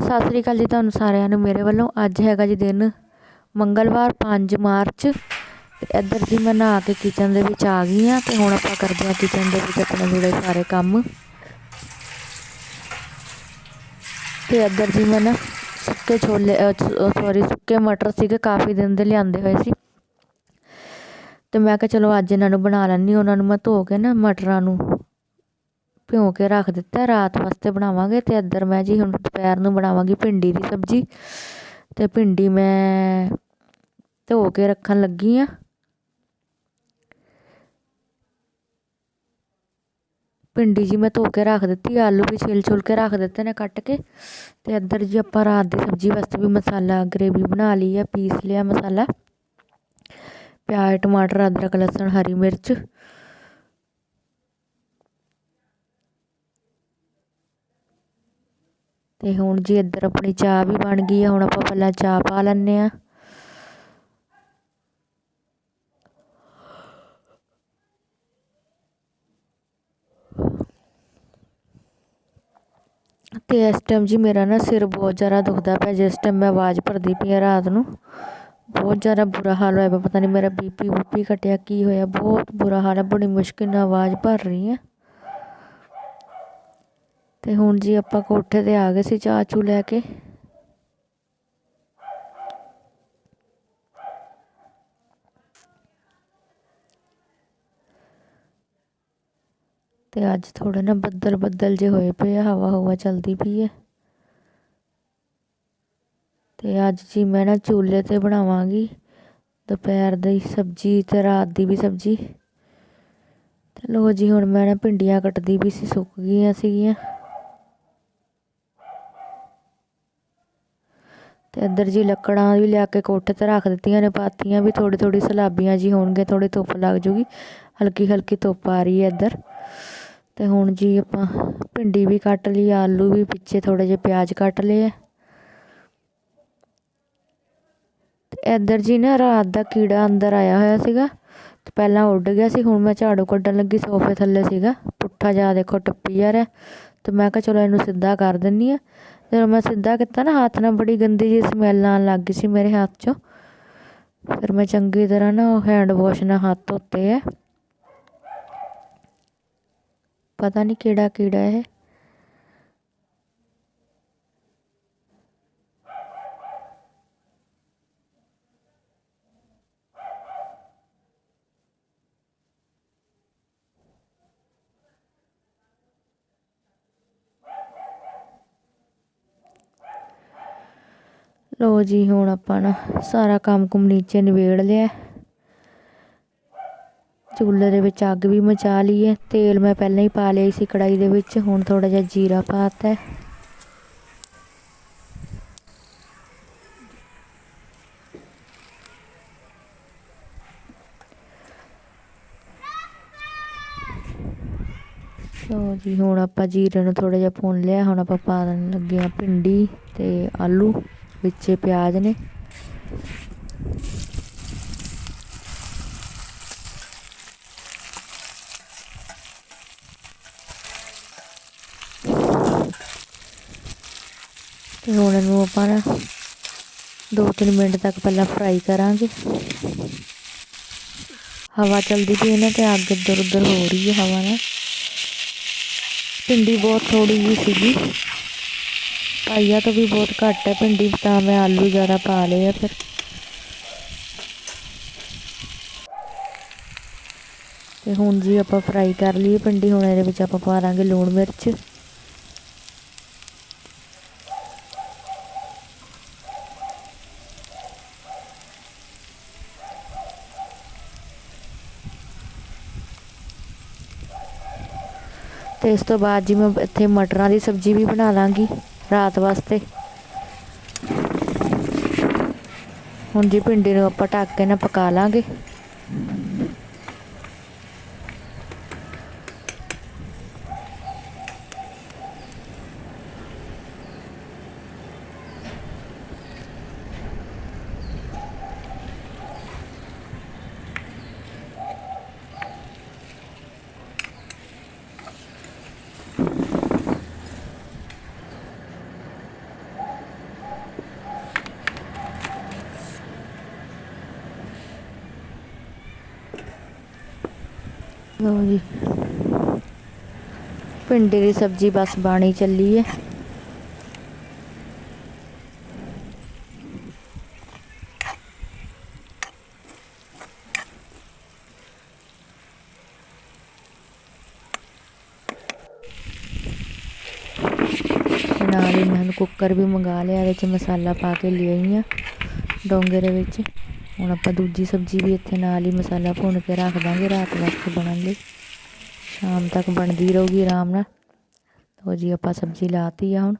ਸਤਿ ਸ੍ਰੀ ਅਕਾਲ ਜੀ ਤੁਹਾਨੂੰ ਸਾਰਿਆਂ ਨੂੰ, ਮੇਰੇ ਵੱਲੋਂ ਅੱਜ ਹੈਗਾ ਜੀ ਦਿਨ ਮੰਗਲਵਾਰ 5 ਮਾਰਚ। ਇੱਧਰ ਜੀ ਮੈਂ ਨਹਾ ਕੇ ਕਿਚਨ ਦੇ ਵਿੱਚ ਆ ਗਈ ਆ ਤੇ ਹੁਣ ਆਪਾਂ ਕਰਦੇ ਆ ਕਿਚਨ ਦੇ ਵਿੱਚ ਆਪਣੇ ਜਿਹੜੇ ਸਾਰੇ ਕੰਮ। ਤੇ ਇੱਧਰ ਜੀ ਮੈਂ ਨਾ ਸੁੱਕੇ ਛੋਲੇ ਸੌਰੀ ਸੁੱਕੇ ਮਟਰ ਸੀਗੇ, ਕਾਫੀ ਦਿਨ ਦੇ ਲਿਆਂਦੇ ਹੋਏ ਸੀ। ਤੇ ਮੈਂ ਕਿਹਾ ਚਲੋ ਅੱਜ ਇਹਨਾਂ ਨੂੰ ਬਣਾ ਲੈਣੀ ਉਹਨਾਂ ਨੂੰ ਮੈਂ ਧੋ ਕੇ ਨਾ ਮਟਰਾਂ ਨੂੰ। ਭਿਉਂ ਕੇ ਰੱਖ ਦਿੱਤਾ, ਰਾਤ ਵਾਸਤੇ ਬਣਾਵਾਂਗੇ ਤੇ ਇੱਧਰ ਮੈਂ ਜੀ ਹੁਣ ਦੁਪਹਿਰ ਨੂੰ ਬਣਾਵਾਂਗੀ ਭਿੰਡੀ ਦੀ ਸਬਜ਼ੀ ਤੇ ਭਿੰਡੀ ਮੈਂ ਧੋ ਕੇ ਰੱਖਣ ਲੱਗੀ ਆ। ਭਿੰਡੀ ਜੀ ਮੈਂ ਧੋ ਕੇ ਰੱਖ ਦਿੱਤੀ, ਆਲੂ ਵੀ ਛਿਲ ਛੁਲ ਕੇ ਰੱਖ ਦਿੱਤੇ ਨੇ ਕੱਟ ਕੇ ਤੇ ਇੱਧਰ ਜੀ ਆਪਾਂ ਰਾਤ ਦੀ ਸਬਜ਼ੀ ਵਾਸਤੇ ਵੀ ਮਸਾਲਾ ਗ੍ਰੇਵੀ ਬਣਾ ਲਈ ਹੈ ਪੀਸ ਲਿਆ ਮਸਾਲਾ, ਪਿਆਜ਼, ਟਮਾਟਰ, ਅਦਰਕ, ਲਸਣ, ਹਰੀ ਮਿਰਚ ਤੇ ਹੁਣ ਜੀ ਇੱਧਰ ਆਪਣੀ ਚਾਹ ਵੀ ਬਣ ਗਈ ਹੈ ਹੁਣ ਆਪਾਂ ਪਹਿਲਾਂ ਚਾਹ ਪਾ ਲੈਂਦੇ ਆ ਤੇ ਇਸ ਟਾਈਮ ਜੀ ਮੇਰਾ ਨਾ ਸਿਰ ਬਹੁਤ ਜ਼ਿਆਦਾ ਦੁਖਦਾ ਪਿਆ, ਜਿਸ ਟਾਈਮ ਮੈਂ ਆਵਾਜ਼ ਭਰਦੀ ਪਈ ਆ ਰਾਤ ਨੂੰ। ਬਹੁਤ ਜ਼ਿਆਦਾ ਬੁਰਾ ਹਾਲ ਹੋਇਆ ਪਤਾ ਨਹੀਂ ਮੇਰਾ ਬੀਪੀ ਬੂਪੀ ਘਟਿਆ, ਕੀ ਹੋਇਆ। ਬਹੁਤ ਬੁਰਾ ਹਾਲ ਹੈ ਬੜੀ ਮੁਸ਼ਕਿਲ ਨਾਲ ਆਵਾਜ਼ ਭਰ ਰਹੀ ਹਾਂ। ਤੇ ਹੁਣ ਜੀ ਆਪਾਂ ਕੋਠੇ ਤੇ ਆ ਗਏ ਸੀ ਚਾਹ ਚੂ ਲੈ ਕੇ। ਤੇ ਅੱਜ ਥੋੜੇ ਨਾ ਬੱਦਲ ਬੱਦਲ ਜੇ ਹੋਏ ਪਏ ਆ, ਹਵਾ ਹਵਾ ਚਲਦੀ ਪਈ ਹੈ ਤੇ ਅੱਜ ਜੀ ਮੈਂ ਨਾ ਚੁੱਲ੍ਹੇ ਤੇ ਬਣਾਵਾਂਗੀ ਦੁਪਹਿਰ ਦੀ ਸਬਜ਼ੀ ਤੇ ਰਾਤ ਦੀ ਵੀ ਸਬਜ਼ੀ। ਤੇ ਲੋ ਜੀ ਹੁਣ ਮੈਂ ਨਾ ਭਿੰਡੀਆਂ ਕੱਟਦੀ ਵੀ ਸੀ, ਸੁੱਕ ਗਈਆਂ ਸੀਗੀਆਂ। ਤੇ ਇੱਧਰ ਜੀ ਲੱਕੜਾਂ ਵੀ ਲਿਆ ਕੇ ਕੋਠੇ ਤੇ ਰੱਖ ਦਿੱਤੀਆਂ ਨੇ ਪਾਤੀਆਂ ਵੀ ਥੋੜੀ ਥੋੜੀ ਸਲਾਬੀਆਂ ਜੀ ਹੋਣਗੇ ਥੋੜੀ ਧੁੱਪ ਲੱਗ ਜੂਗੀ, ਹਲਕੀ ਹਲਕੀ ਧੁੱਪ ਆ ਰਹੀ ਹੈ ਇੱਧਰ। ਤੇ ਹੁਣ ਜੀ ਆਪਾਂ ਭਿੰਡੀ ਵੀ ਕੱਟ ਲਈ, ਆਲੂ ਵੀ ਪਿੱਛੇ ਥੋੜੇ ਜਿਹੇ ਪਿਆਜ਼ ਕੱਟ ਲਏ ਆ। ਤੇ ਇੱਧਰ ਜੀ ਨਾ ਰਾਤ ਦਾ ਕੀੜਾ ਅੰਦਰ ਆਇਆ ਹੋਇਆ ਸੀਗਾ, ਤੇ ਪਹਿਲਾਂ ਉੱਡ ਗਿਆ ਸੀ, ਹੁਣ ਮੈਂ ਝਾੜੂ ਕੱਢਣ ਲੱਗੀ, ਸੋਫੇ ਥੱਲੇ ਸੀਗਾ, ਪੁੱਠਾ ਜਾ ਦੇਖੋ, ਟੱਪੀ ਜਾ ਰਿਹਾ। ਤੇ ਮੈਂ ਕਿਹਾ ਚਲੋ ਇਹਨੂੰ ਸਿੱਧਾ ਕਰ ਦਿੰਨੀ ਆ। ਜਦੋਂ ਮੈਂ ਸਿੱਧਾ ਕੀਤਾ ਨਾ, ਹੱਥ ਨਾਲ ਬੜੀ ਗੰਦੀ ਜਿਹੀ ਸਮੈਲ ਆਉਣ ਲੱਗ ਗਈ ਸੀ ਮੇਰੇ ਹੱਥ 'ਚੋਂ। ਫਿਰ ਮੈਂ ਚੰਗੀ ਤਰ੍ਹਾਂ ਨਾ ਉਹ ਹੈਂਡ ਵਾਸ਼ ਨਾਲ ਹੱਥ ਧੋਤੇ ਆ। ਪਤਾ ਨਹੀਂ ਕਿਹੜਾ ਕੀੜਾ ਇਹ। ਲੋ ਜੀ, ਹੁਣ ਆਪਾਂ ਨਾ ਸਾਰਾ ਕੰਮ ਕੁਮ ਨੀਚੇ ਨਿਬੇੜ ਲਿਆ। ਚੁੱਲ੍ਹੇ ਦੇ ਵਿੱਚ ਅੱਗ ਵੀ ਮਚਾ ਲਈ ਹੈ। ਤੇਲ ਮੈਂ ਪਹਿਲਾਂ ਹੀ ਪਾ ਲਿਆ ਸੀ ਕੜਾਈ ਦੇ ਵਿੱਚ, ਹੁਣ ਥੋੜਾ ਜਿਹਾ ਜੀਰਾ ਪਾਤਾ ਹੈ। ਲੋ ਜੀ, ਹੁਣ ਆਪਾਂ ਜੀਰੇ ਨੂੰ ਥੋੜਾ ਜਿਹਾ ਭੁੰਨ ਲਿਆ। ਹੁਣ ਆਪਾਂ ਪਾ ਦੇਣ ਲੱਗੇ ਆ ਭਿੰਡੀ ਤੇ ਆਲੂ। ਵਿੱਚੇ ਪਿਆਜ਼ ਨੇ। ਤੇ ਹੁਣ ਇਹਨੂੰ ਆਪਾਂ ਨਾ 2-3 ਮਿੰਟ ਤੱਕ ਪਹਿਲਾਂ ਫਰਾਈ ਕਰਾਂਗੇ। ਹਵਾ ਚਲਦੀ ਪਈ ਹੈ ਨਾ ਤੇ ਅੱਗ ਇੱਧਰ ਉੱਧਰ ਹੋ ਰਹੀ ਹੈ ਹਵਾ ਨਾਲ। ਭਿੰਡੀ ਬਹੁਤ ਥੋੜੀ ਜਿਹੀ ਸੀਗੀ। ਪਾਈਆ ਤੋਂ ਵੀ ਬਹੁਤ ਘੱਟ ਹੈ ਭਿੰਡੀ ਤਾਂ ਮੈਂ ਆਲੂ ਜ਼ਿਆਦਾ ਪਾ ਲਏ ਆ ਫਿਰ। ਤੇ ਹੁਣ ਜੀ ਆਪਾਂ ਫਰਾਈ ਕਰ ਲਈਏ ਭਿੰਡੀ, ਹੁਣ ਇਹਦੇ ਵਿੱਚ ਆਪਾਂ ਪਾ ਲਾਂਗੇ ਲੂਣ ਮਿਰਚ। ਤੇ ਇਸ ਤੋਂ ਬਾਅਦ ਜੀ ਮੈਂ ਇੱਥੇ ਮਟਰਾਂ ਦੀ ਸਬਜ਼ੀ ਵੀ ਬਣਾ ਲਾਂਗੀ। ਰਾਤ ਵਾਸਤੇ। ਹੁਣ ਜੀ ਭਿੰਡੀ ਨੂੰ ਆਪਾਂ ਢੱਕ ਕੇ ਨਾ ਪਕਾ ਲਾਂਗੇ। ਲਓ ਜੀ। ਭਿੰਡੀ ਦੀ ਸਬਜ਼ੀ ਬਸ ਬਾਣੀ ਚੱਲੀ ਹੈ ਨਾਲ ਹੀ ਮੈਂ ਕੁੱਕਰ ਵੀ ਮੰਗਾ ਲਿਆ ਇਹਦੇ ਚ ਮਸਾਲਾ ਪਾ ਕੇ ਲਿਆਈ ਆ ਡੋਂਗੇ ਦੇ ਵਿੱਚ। ਹੁਣ ਆਪਾਂ ਦੂਜੀ ਸਬਜ਼ੀ ਵੀ ਇੱਥੇ ਨਾਲ ਹੀ ਮਸਾਲਾ ਭੁੰਨ ਕੇ ਰੱਖ ਦਾਂਗੇ, ਰਾਤ ਵਾਸਤੇ ਬਣਨ ਲਈ। ਸ਼ਾਮ ਤੱਕ ਬਣਦੀ ਰਹੂਗੀ ਆਰਾਮ ਨਾਲ। ਲਓ ਜੀ, ਆਪਾਂ ਸਬਜ਼ੀ ਲਾਤੀ ਆ ਹੁਣ।